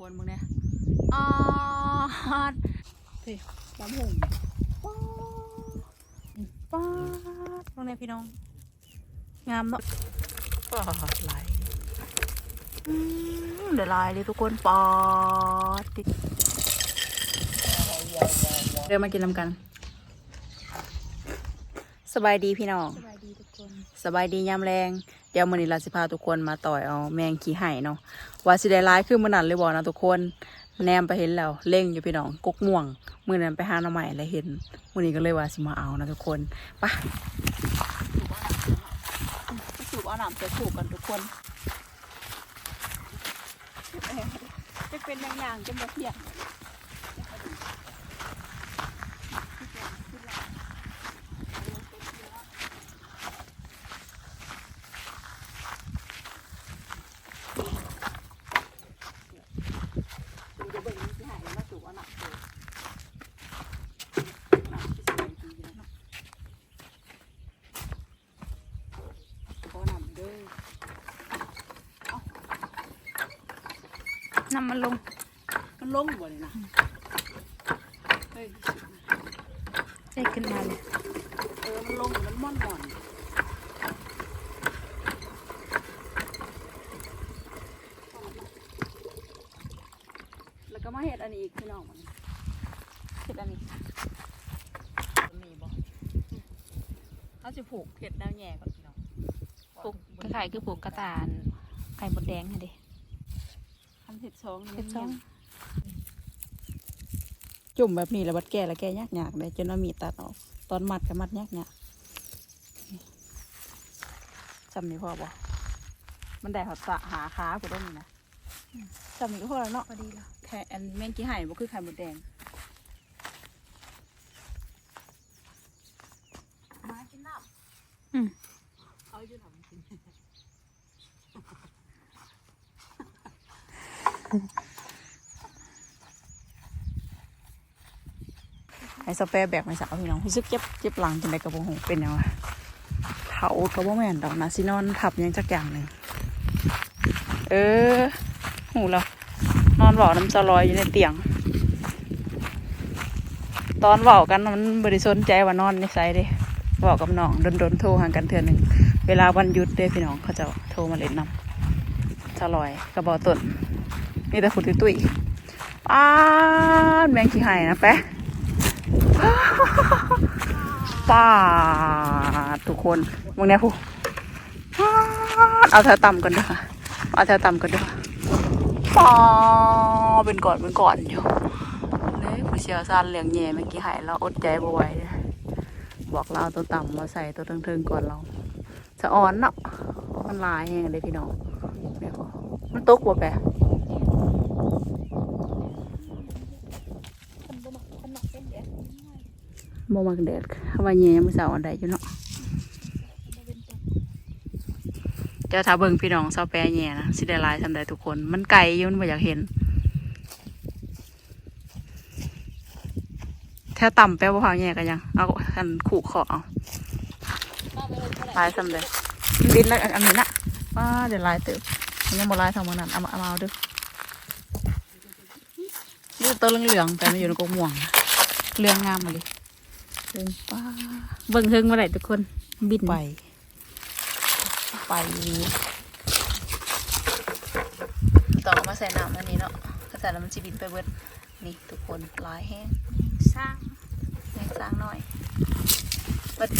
คนมึงเนี่ยอาดเฮ้ยลำหงป๊าดป๊าดตรงนี้พี่น้อง งามเนาะป๊าดไหลอืมเดี๋ยวลายเลยทุกคนป๊าดติดเดี๋ยวมากินน้ำกัน สบายดีพี่น้อง สบายดีทุกคน สบายดียามแรง เดี๋ยวมื้อนี้เราสิพาทุกคนมาต่อยเอาแมงขี้ไห่เนาะ ว่าสิได้ร้ายคือมื่อนั้นเลยบอกนะทุกคนแนมไปเห็นแล้วเล่งอยู่พี่น้องกกม่วงมื่อนั้นไปหาหน่อไม้แล้วเห็นมื้อนี้ก็เลยว่าสิมาเอานะทุกคนไปสูบเอาน้ำไปสูบกันทุกคนจะเป็นอย่างๆจะมาเทียงจะเบิ่งขี้ไห่แล้วมาสูบเอาน้ำสูบน้ำที่สวยดีนะเนาะสูบเอาน้ำเด้อ น้ำมันลง มันลงบ่ เลยนะเฮ้ยใส่ขึ้นมาเลยเออมันลงมันม่อนม่อนแล้วก็มาเห็ดอันนี้อีกพี่น้องมันเห็ดอันนี้มีบ่เขาจะผูกเห็ดแนวแย่ก่อนพี่น้องปลูกคล้ายๆคือปลูกกระตาลไข่มดแดงค่ะเด้ทำเห็ดช้องเฮ็ดช่อง จุ่มแบบนี้แล้วบัดแก่แล้วแก่ยากยากเลยจนว่ามีดตัดออกตอนมัดก็มัดยากยากจำนี่พอบ่มันได้หอดสะหาขากูต้องนี่นะจำนี่ก็พอแล้วเนาะพอดีแล้วไข่อันแมงกี้ไห่บ่คือไข่มดแดงมากินน้ำอืมเอาอยู่ทำกิน ไอ้สเปรย์แบกไม่สาวพี่น้องรู้สึกเจ็บเจ็บหลังจังไดกระโปรงหูเป็นยังไงเถากระโปรงแม่นดอกนะสินอนทับยังจักอย่างหนึ่งเออหูแล้วนอนเบาน้ำจะลอยอยู่ในเตียง ตอนเบากันมันบริสนใจว่านอนในไซด์เด้เบากับน้องโดนๆโทรหางกันเทื่อหนึ่งเวลาวันหยุดเด้พี่น้องเขาจะโทรมาเล่นน้ำจะลอยกระบอกต้นมีแต่ฝุ่นตุ้ยๆป้าแมงขี้ไห่นะแปะ ป้าทุกคนมึงเนี่ยผู้เอาเธอต่ำกันด้วยค่ะเอาเธอต่ำกันด้วยป้าเป็นก่อนเป็นก่อนอยู่เลยผู้เชี่ยวชาญเรื่องแย่เมื่อกี้หายเราอดใจบ่ไหวเลยบอกเราตัวต่ำมาใส่ตัวเทิงๆก่อนเราจะอ่อนเนาะมันลายแห้งเลยพี่น้องเนี่ยมันตกบ่แปะ คนบ่มักคนมักเป็นแดด บ่มักแดดว่าแย่มือเช้าอันใดอยู่เนาะเจ้าถ้าเบิงพี่น้องเศร้าแปรแย่นะสิได้ลายทำได้ทุกคน มันไกลอยุ่มันบ่อยากเห็นแถวต่ำแปลว่พาวแย่กันยัง เอาอันขู่ขอเอามาไปเลยเท่าไหร่ลายสำเร็จบินแล้วอันนี้นะว้าเดี๋ยวลายเติบมันยังบ่ลายทางเมืองนั้นเอามาเอาเด้อนี่ตัวเหลืองๆแต่มันอยู่ในกงม่วงเหลืองงามมาดิ เดินป้าเบิ่งเฮิงมาได้ทุกคน บินไป ไปต่อมาใส่น้ำอันนี้เนาะก็ใส่แล้วมันจะบินไปเบิดนี่ทุกคนหลายแห้งสร้างแม่งสร้างหน่อยเบิด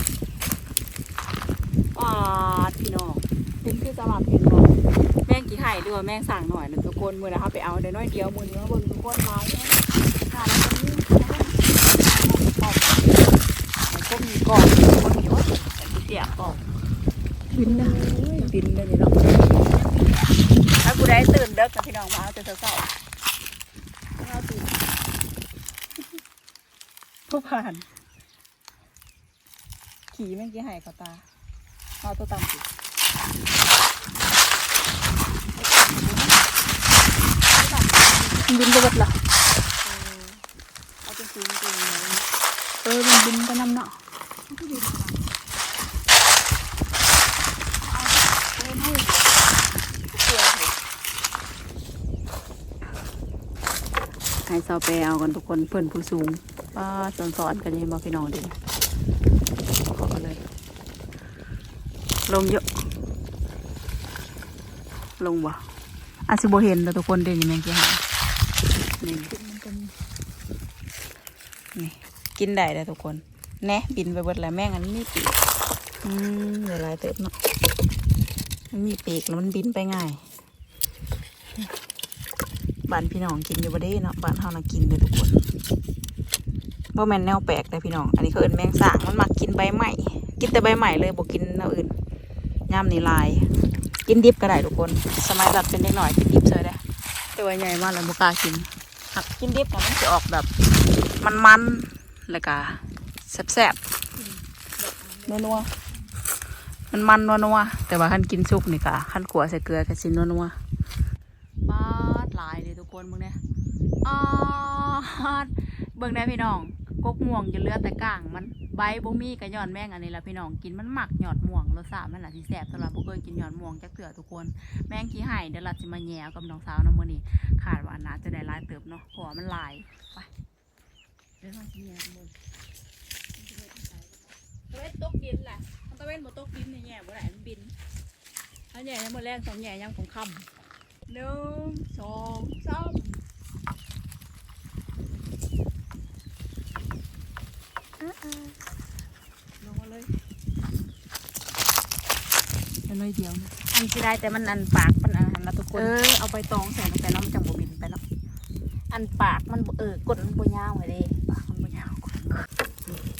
ปาดพี่น้องเป็นคือสลัดเห็นบ่แม่งกี่ไห่หรือว่าแม่งสั่งหน่อยนะทุกคนมือนะครับไปเอาเดี๋ยวน้อยเดียวมือนี้มาเบิ่งทุกคนหลายแห้งค่ะแล้วก็นี่กล่อง มีกล่องคนมีว่าแต่ที่เสียกล่องบินได้บินเลยนี่เนาะถ้ากูได้ตื่นเด็กกับพี่น้องมาเอาแต่เช้าๆเอาตื่นผู้ผ่าน ขี่แม่งกี่หายกับตาเอาตัวตามสิบินไปเบิดละเอาเป็นสีจริงๆเลยเออมันบินไปนำเนาะ เล่นให้เหรอเกลือเหรอให้เซาไปเอากันทุกคนเพื่อนผู้สูงป้าสอนสอนกันยังบอกพี่น้องดิขอเลย ลงเยอะ ลงบ่อาจสิบเห็นแต่ทุกคนเด่นนี่แมงกี่หานี่นี่กินได้เลยทุกคน แน่บินไปเบิดแล้วแม่งอันนี้มีปีกอืมเดี๋ยวลายเติบเนาะมันมีปีกแล้วมันบินไปง่ายบ้านพี่น้องกินอยู่บ่ได้เนาะบ้านเฮานะกินเลยทุกคนบ่แม่นแนวแปลกเลยพี่น้อง อันนี้เขาเอิ้นแมงสางมันมักกินใบใหม่กินแต่ใบใหม่เลยบ่กินแนวอื่นย่ามนี่ลาย กินดิบก็ได้ทุกคน สมัยรัดเป็นเด็กหน่อยกินดิบเฉยได้แต่ว่าใหญ่มากแล้วบ่กากินหักกินดิบนะมันจะออกแบบมันๆแล้วก็ แซ่บๆนัวๆมันมันนัวๆแต่ว่าคันกินสุกนี่ก็คันขัวใส่เกลือก็สินัวๆบาดหลายเลยทุกคนมึงเนี่ยอาดเบิ่งได้พี่น้องกกม่วงจะเหลือแต่ก้าง มันใบบ่มีกระย่อนแม่งอันนี้ละพี่น้องกินมันหมักหยอดม่วงรสชาติมันล่ะสิแซ่บสำหรับบ่เคยกินหยอดม่วงจักเถื่อทุกคน แม่งขี้ไห่เดี๋ยวเราสิมาแย่กับน้องสาวน้ำมื้อนี้ขาดว่าน่าจะได้หลายเติบเนาะเพราะว่ามันหลายไปเดี๋ยวเราสิแย่กันเบิ่ง ตะเวนตกดินแหละมันตะเวนบ่ตกดินเนี่ยแย่บ่ได้มันบินอันแย่ยังบ่แรงสองแย่ยังของค่ำหนึ่งสองสามลงมาเลยเอาน้อยเดียวนะอันที่ได้แต่มันอันปากมันอันนั้นนะทุกคเอนอเอาไปตองใส่ลงไปเน้องจังบบินไปเนาะอันปากมันบ่เออกดมันบ่ยาวเลยเด้ ปากมันไม่ยาวกว่านี่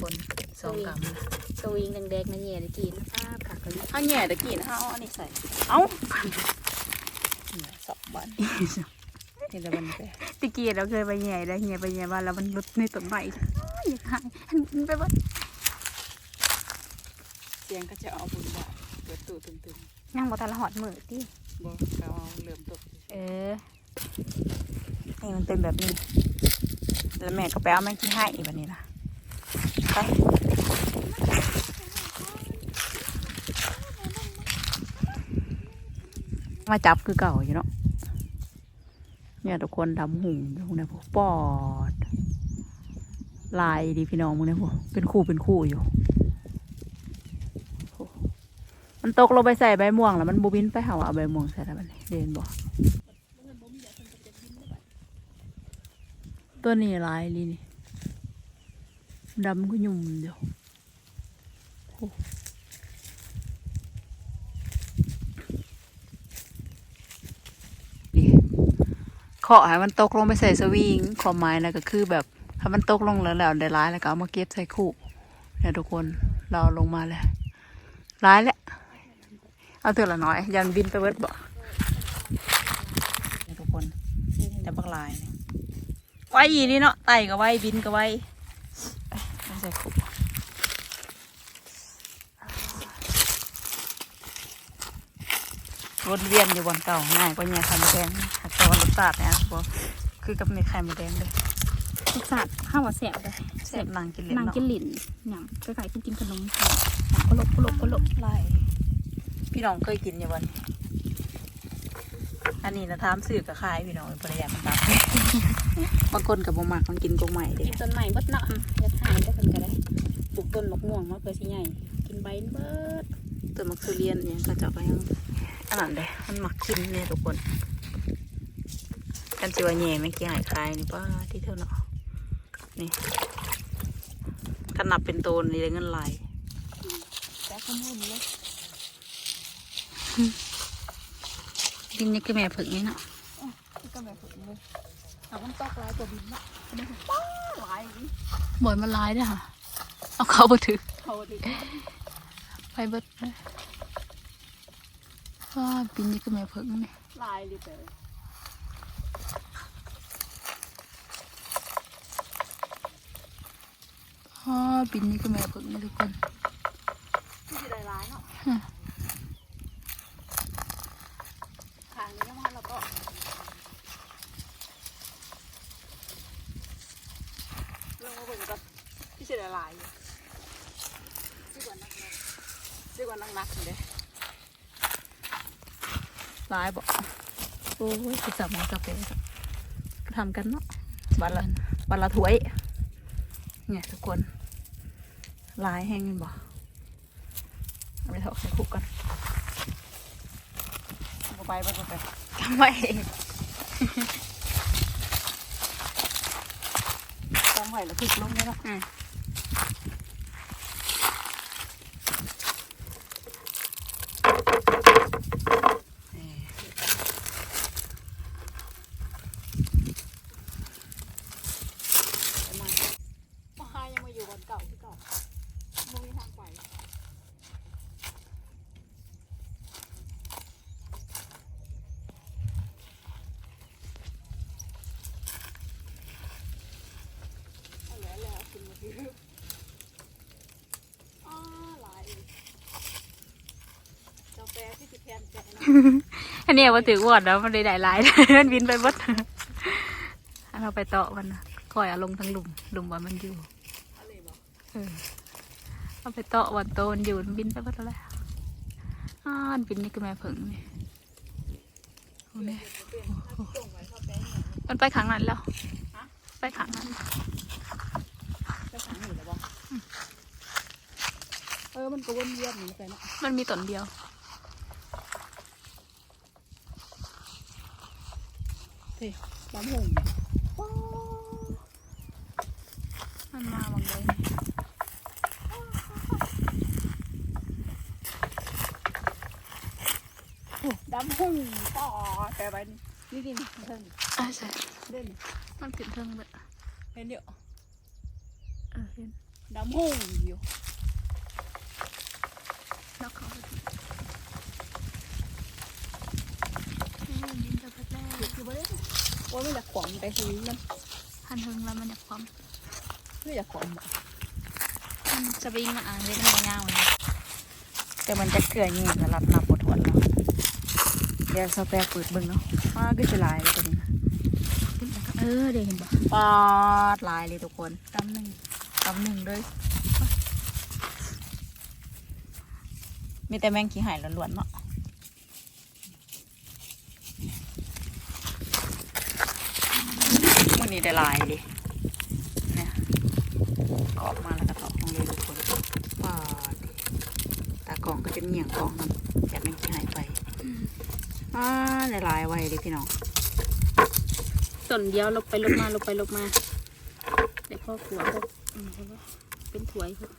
คน สองกรัมนะสวิงแดงๆนั่นแย่ได้กินป้าผักกะลิถ้าแง่ตะกี้นะฮะเอาอันนี้ใส่ เอ้าเนี่ยสองบาทเห็นแล้วมันไปตะกี้เราเคยไปแย่ได้แย่ไปแย่มาแล้วมันหลุดในต้นไม้อยากหายมันไปบ่เสียงก็จะเอาบุญบาทเปิดตู้ตึงยังบ่ทันละหอดมือติๆบอกก็เอาเริ่มตกเออนี่มันเป็นแบบนี้ แล้วแม่ก็ไปเอาแม่ที่ให้อีกแบบนี้นะ ไปมาจับคือเก่าอยู่เนาะเนี่ยทุกคนดำหุ่งพวกนี้พวกปอด ลายดีพี่น้องมึงเนี่ยพวกเป็นคู่เป็นคู่อยู่ มันตกลงไปใส่ใบม่วงแล้วมันบูบินไปหาว่าเอาใบม่วงใส่แล้วมันเด่นบอกตัวนี้ลายลีนี่ ดำก็ยุ่มเดียวเคาะให้มันตกลงไปใส่สวิงความหมายนะก็คือแบบถ้ามันตกลงแล้วแล้วได้ร้ายแล้วก็เอามาเก็บใส่คู่เนี่ยทุกคนเราลงมาแล้วร้ายแล้วเอาเถอะละน้อย ยันบินไปเวิร์ดบ่เนี่ยทุกคนแต่บักลายเนี่ยไว้อีนี่เนาะไต่ก็ไว้บินก็ไว้ ไม่ใช่คุกวนเวียนอยู่บนเก่าง่ายกว่าเนี่ยไข่มดแดงหักตอนรสชาติเนี่ยบอกคือกับเม็ดไข่มดแดงเลยรสชาติข้าวว่าแซ่บเลยเสพนางกินเล่นนางเนาะกินหลินหยังคล้ายๆกินขนมหยังก็ลบก็ลบก็ลบไล่พี่น้องเคยกินอยู่วันอันนี้นะทามสื่อกับคายพี่น้องเป็นภรรยามันตับบางคนกับบ่มักมันกินกงใหม่เด้กินต้นใหม่เบิดเนาะ ลูกต้นมะม่วงมาเพื่อสิใหญ่กินใบเบิดตัวมักทุเรียนเนี่ยก็จะเอาไปยังอันนั้นเด้มันมักกินเนี่ยทุกคนกันจิว่าแย่ไม่กี่หายคายนี่ป้าที่เท่าเนาะนี่ถ้านับเป็นโตนนี่ได้เงินหลายแต่ขมุนเลยดินนี่คือแม่ผึ่งนี่เนาะก็แบบนี้เลยเอามันตกลายตัวบินเนาะอันนี้ป้าหลายอีกบ่อยมันหลายเด้อค่ะ เอาเข้าไปถือเขาดิไปเบิดเลยว้าบินนี่คือแม่ผึ่งนี่ลายดิเตอว้าบินนี่คือแม่ผึ่งนี่ทุกคนที่สิได้หลายเนาะขางนี้ยังมาแล้วก็ลงมาเบิ่งก่อนที่สิได้หลายอยู่ ที่ก่อนนักเรียนดีกว่านักๆเด้หลายบ่โอ้ยไปจับหมอกาแฟก็ทำกันเนาะวันละวันละถ้วยเนี่ยทุกคนลายแห้งกันบ่เอาไปถอกใส่คุกกันเอาไปไปไปไปทำไมตั้งไว้แล้วพลิกลงได้แล้วอืม มาหายังมาอยู่วันเก่าที่เก่ามึงมีทางไปเอาแล้วแล้วขึ้นมาที่อ้าหลายอีกกาแฟที่สิแพนใจนะ อันนี้ว่าถือวอดแล้วมันได้หลายหลายมันบินไปหมดอันเราไปต่อมันนะคอยเอาลงทั้งหลุมหลุมว่ามันอยู่อะไรบอกเออเอาไปต่อวันโตมันอยู่มันบินไปหมดแล้วอ่านบินนี่ก็แม่ผึ่งนี่เอาเนี่ยเป็นถ้าส่งไว้เข้าแป้งเนี่ยมันไปขังนั้นแล้วไปขังนั้นจะสั่งหนีแล้วบอกเออมันก็วนเวียนหนีไปเนาะมันมีตนเดียว น้ำหงมันมาบางเลยดำหงต่อแต่ไปนี่กินเพิ่งอ่าใช่เด่นมันขึ้นเทิงเลยเห็นเดี๋ยวเออเห็นดำหงอยู่นอกเขาไปทีนี่มันบิน ไปพัดแรกคือบ่ได้ว่าไม่อยากขวางไปทีมันหันเทิงแล้วมันอยากความไม่อยากขวางมันสปริงมันอ่านเลยมันยาวเลยแต่มันจะเกลือนี่จะรับนับบทวนเนาะเดี๋ยวสแปรเปิดเบิ่งเนาะมาก็จะลายเลยตัวนี้เออเดี๋ยวเห็นปะปาดลายเลยทุกคนตำหนึ่งกำหนึ่งเลยมีแต่แมงขี้หายล้วนๆเนาะ มันนี้ได้ลายดินี่ยกรอบมาแล้วก็ตอกลงเลยทุกคนปาดตากล่องก็จะเหนียงกล่องนั่นอยากแมงขี้หายไปอ่าได้ลายไว้ดิพี่น้องต้นเดียวลบไปลบมาลบไปลบมาเดี๋ยวพ่อขัวพวกอืมเขาก็เป็นถวยพวก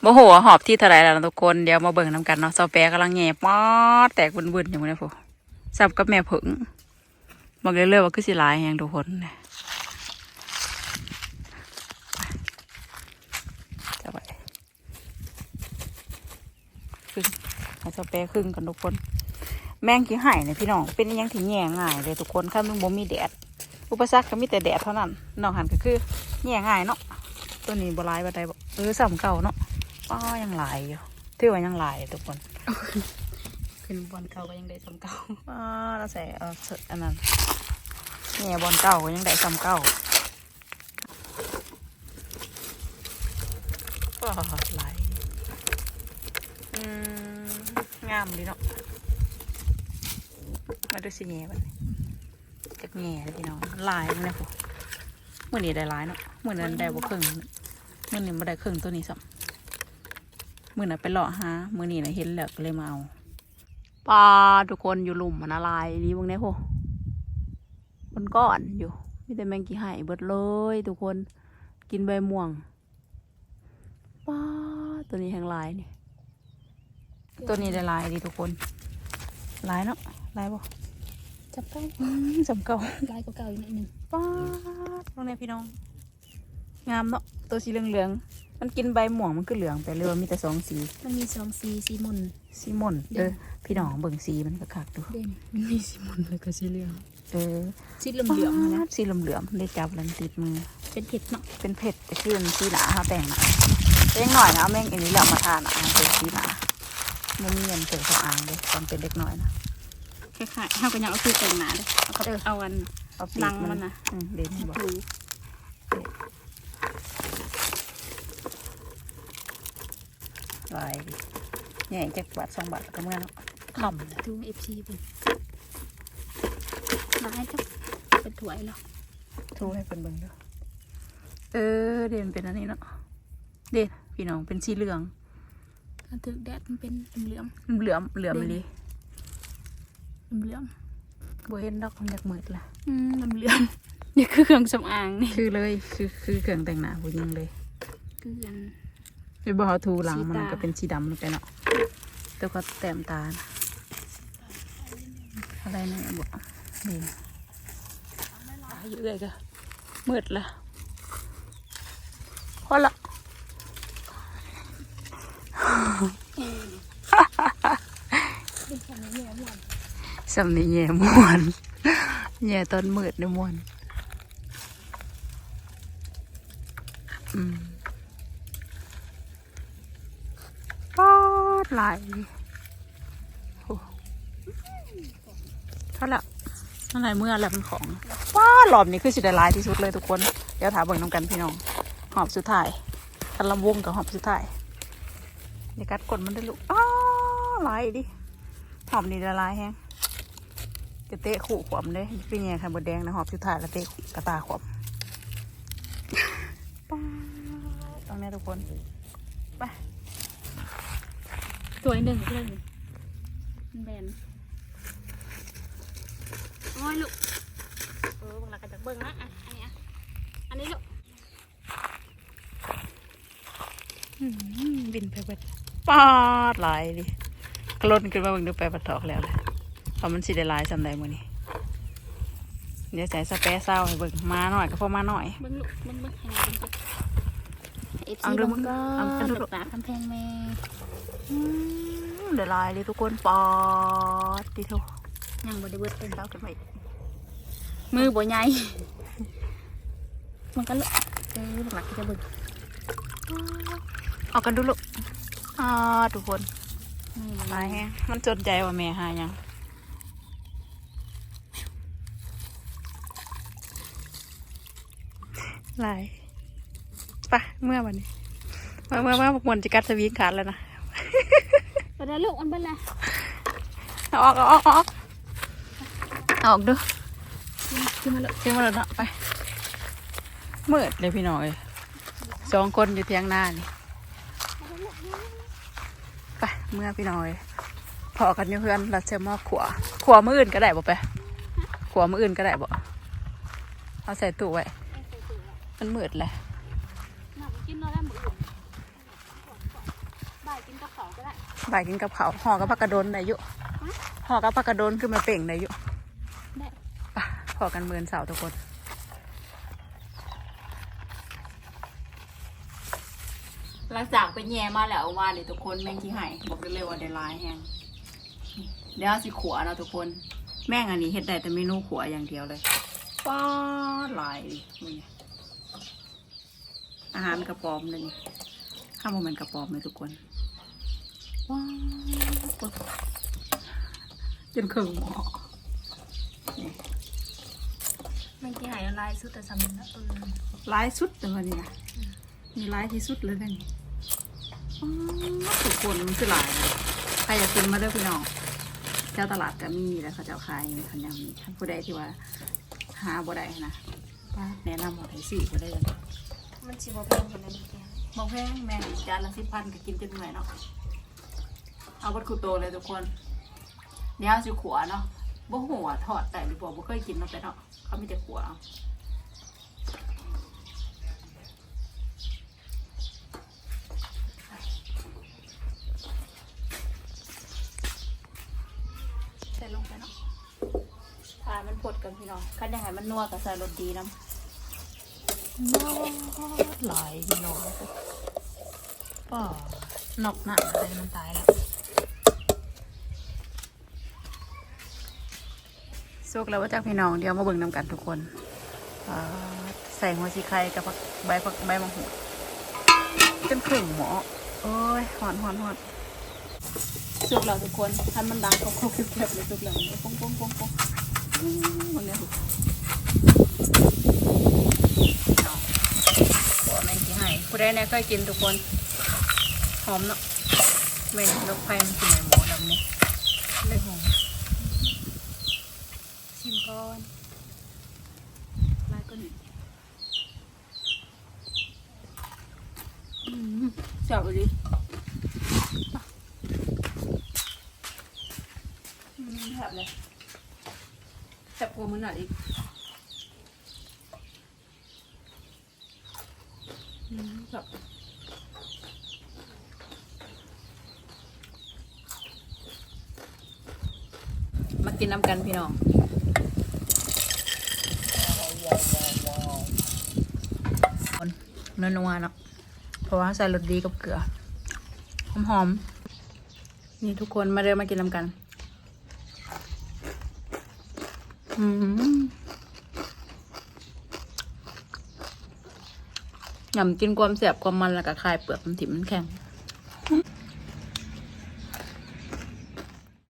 โมโหหอบที่เท่าไรแล้วทุกคนเดี๋ยวมาเบิ่งน้ำกันเนาะซอแปรกำลังแง่ป๊อดแตกวุ่นๆอยู่นะพวกสับกับแม่ผึ่ง บอกเรื่อยๆว่าคือสิหลายอย่างทุกคนนะจะไปครึ่งให้ซอแปรครึ่งกันทุกคน แมงขี้ไห่เนี่ยพี่น้อง เป็นอหยังที่แง่ง่ายเลยทุกคนถ้ามันบ่มีแดด อุปสรรคก็มีแต่แดดเท่านั้นนอกหันก็คือแง่ง่ายเนาะ ตัวนี้บ่หลายบ่ได้บ่เออสำเก่าเนาะป้ายังหลายอยู่ถือว่ายังหลายทุกคน ขึ้นบอลเก่าก็ยังได้สำเก่าป้าเราใส่เออเสิร์ชอันนั้นแง่บอลเก่าก็ยังได้ซ้ำเก่าป้าหลายอืมงามดีเนาะมาดูสิแง่บัดนี้จักแง่เลยพี่น้องหลายเลยนะพวกมื่อนี้ได้หลายเนาะมื่อนั้นได้บ่ครึ่งมื่อนี้บ่ได้ครึ่งตัวนี้ซ้ำมื่อน่ะไปเลาะหามื่อนี้นะเห็นแล้วก็เลยมาเอา ปลาทุกคนอยู่หลุมมันอะไรนี่บางเนี้ยโหมันก้อนอยู่มีแต่แมงกี่ไห่เบิดเลย ทุกคนกินใบม่วงปลาตัวนี้แห้งลายนี่ตัวนี้ได้ลายดีทุกคนลายเนาะลายบ่จับเก้าอืมสำเก่าลายเก่าๆอีกนิดนึงปลาตรงนี้พี่น้อง งามเนาะตัวสีเหลืองๆ มันกินใบม่วงมันก็เหลืองไปเลยว่ามีแต่สองสีมันมีสองสีสีมุนซีมอนเด้เอออพี่น้องเบิ่งสีมันก็คักดูเด่นมันมีสีมุนแล้วก็สีเหลืองเออสีเหลืองๆนะสีเหลืองๆได้จับแล้วติดมือ เป็นเห็ดเนาะเป็นเผ็ดแต่คือมันสีหนาเขาแต่งหนาแต่ยังหน่อยนะเอาแม่งอันนี้แหละเอามาทานอะเป็นสีหนามันมีเงินเกิดสำอางเลยตอนเป็นเด็กน้อยนะคล้ายๆเขาก็ยังเอาคือแต่งหนาเลยเอาก็เอาอัน เอาปีกรังมันน่ะอืมเด่นบอกถู ลายดิแง่จักบาทสองบาทก็เมื่อเนาะคำทูเอฟซีเป็นลายจับเป็นถวยแล้วทูให้เป็นเบิ่งเด้อเออ เด่นเป็นอันนี้เนาะเด่นพี่น้องเป็นสีเหลืองถ้าถึกแดดมันเป็นเหลืองเหลือมเหลือมเลยๆเหลืองบ่เห็นดอกมันอยากมืดละๆอืมเหลืองๆนี่คือเครื่องสำอางนี่คือเลยคือคือเครื่องแต่งหน้าผู้หญิงเลยคืออัน ไปบ่เอาทูหลังสีมันตาก็เป็นสีดำลงไปเนาะแต่ก็แต้มตานะอะไรเนี่ยบ่นี่อยู่เลยก็มืดละพอละสำนีแย่มวนแย่ตอนมืดในมวนอืมปอดไหลายโอ้เท่าละอะไหรเมื่อแล้วมันของว้าหลอมนี้คือสิได้หลายที่สุดเลยทุกคน เดี๋ยวถามเบิ่งน้ำกันพี่น้อง หอบสุดท้ายคันลำวงกับหอบสุดท้ายเดี๋ยวกัดกดมันได้ลูกอ้าไหลายดิหอมนี่ละลายแฮงจะเตะขู่ขวมเลยพี่แง่ไข่บดแดงนะหอบสุดท้ายแล้วเตะกระตาขวมป๊าตรงนี้ทุกคน ไป ตัวหนึ่งก็เลยมันแบนโอ้ยลูกเออเบิ่งหลักกันจากเบิ่งนะอะอันนี้อะอันนี้ลูกอืมบินไปเบิดปาดหลายดิกระลนขึ้นมาเบิ่งดูไปปัดถอกแล้วแหละเพราะมันสิได้หลายสันใดมือนี้เดี๋ยวใส่สเปรย์เศร้าให้เบิ่งมาหน่อยก็พอมาหน่อยเบิ่งลูกเบิ่งเบิ่งให้มันเป็นเอฟเอาซีดูเบิ่งก็เอาดูตกตาคำแพงแม่อืม เดี๋ยวลายเลยทุกคนปอดดิโถยังบ่ได้เบิดเต็มเศร้าขึ้นมาอีกมือบ่ใหญ่มันก็ลูกเออหลักๆก็จะเบิ่งเอากันดูลูกอ่าทุกคนมือหลายแฮงมันจนใจว่าแม่หายังหลายไปะเมื่อวันนี้เมื่อเมื่อเมื่อมวนจะกัดสวีขาดแล้วนะ ไปได้ลูกอันเบิ่งละเอาออกเอาออกเอาออกเอาออกดูขึ้นมาลูกเที่ยงมาแล้วเนาะไปมืดเลยพี่น้อยสองคนอยู่เทียงหน้านี่ไปเมื่อพี่น้อยพอกันอยู่เพื่อนเราจะมาขวขวมืออื่นก็ได้บ่ไปขวมืออื่นก็ได้บ่เอาใส่ตู้ไว้มันมืดเลย หนักกินเนาะได้หมดอยู่บ่ายกินกับข้าวก็ได้ บ่ายกินกับเขาวห่อกับผักกระโดนได้อยู่ห่อกับผักกระโดนคือมาเป่งได้อยู่ได้ไปพอกันเมือนเสาร์ทุกคนหลังจากไปแย่มาแล้วว่าเนี่ยทุกคนแม่งที่ให้บอกได้เลยว่าได้ลายแฮงเดี๋ยวเอาสิขัวเนาะทุกคน แม่งอันนี้เฮ็ดได้แต่เมนูขัวอย่างเดียวเลยป้าดหลายนี่อาหารกระป๋อมเลยนี่ข้าวโมเมนกระป๋อมเลยทุกคน ว้าวจนเครื่องหมอไม่กี่หายละลายสุดแต่สำนึกเออร้ายสุดเลยวันนี้นะมีร้ายที่สุดเลยนะนี่อ๋อทุกคนมันคือหลายนะใครอยากกินมาเด้อพี่น้องเจ้าตลาดก็มีแล้วเขาเจ้าขายมีเขายังมีท่านผู้ใดที่ว่าหาบ่ได้นะป้าแนะนำหมดให้สี่ก็ได้เลยมันสิบ่แพงคนนั้นแกบางแพงแม่งจานละสิบพันก็กินจนเหนื่อยเนาะ เอาบัดคูโตเลยทุกคนเดี๋ยวเอาสิขัวเนาะบ่หัวาทอดแต่หรือบ่บ่เคยกินเนาะแต่เนาะเขามีแต่ขัวเอาใส่ลงไปเนาะทานมันผดกันพี่น้องกันยังไงมันนัวกับใส่รสดีน้ำนอดไหลายพี่น้องป้านอกหน้าอะไรมันตายแล้ว สุกแล้วว่าจากพี่น้องเดี๋ยวมาเบิ่งนำกันทุกคนใส่หัวชีไข่กับใบผักใบมะหูจนครึ่งหมอโอ้ยหอนหอนหอนสุกแล้วทุกคนทำมันดังเขาเขาเก็บเลยสุกแล้วมันปงปงปงปงอืมมันนี่ยทุกหัวแมงกี่ให้ผู้ใดเนี่ยเคยกินทุกคน หอมเนาะแมงนกไฟมันกินไหนหมูดำนี่เลยหอม ชิมก่อนลายก็หนึ่ง จับไปดิแถบเลยแถบกลัวมันหนักอีกอืมจับมากินน้ำกันพี่น้องนัวนัวๆเนาะ เพราะว่าใส่รสดีกับเกลือ หอมๆนี่ทุกคนมาเร็วมากินน้ำกัน อืมยำกินความแสบความมันแล้วก็คลายเปลือกมันถิ่มมันแข็ง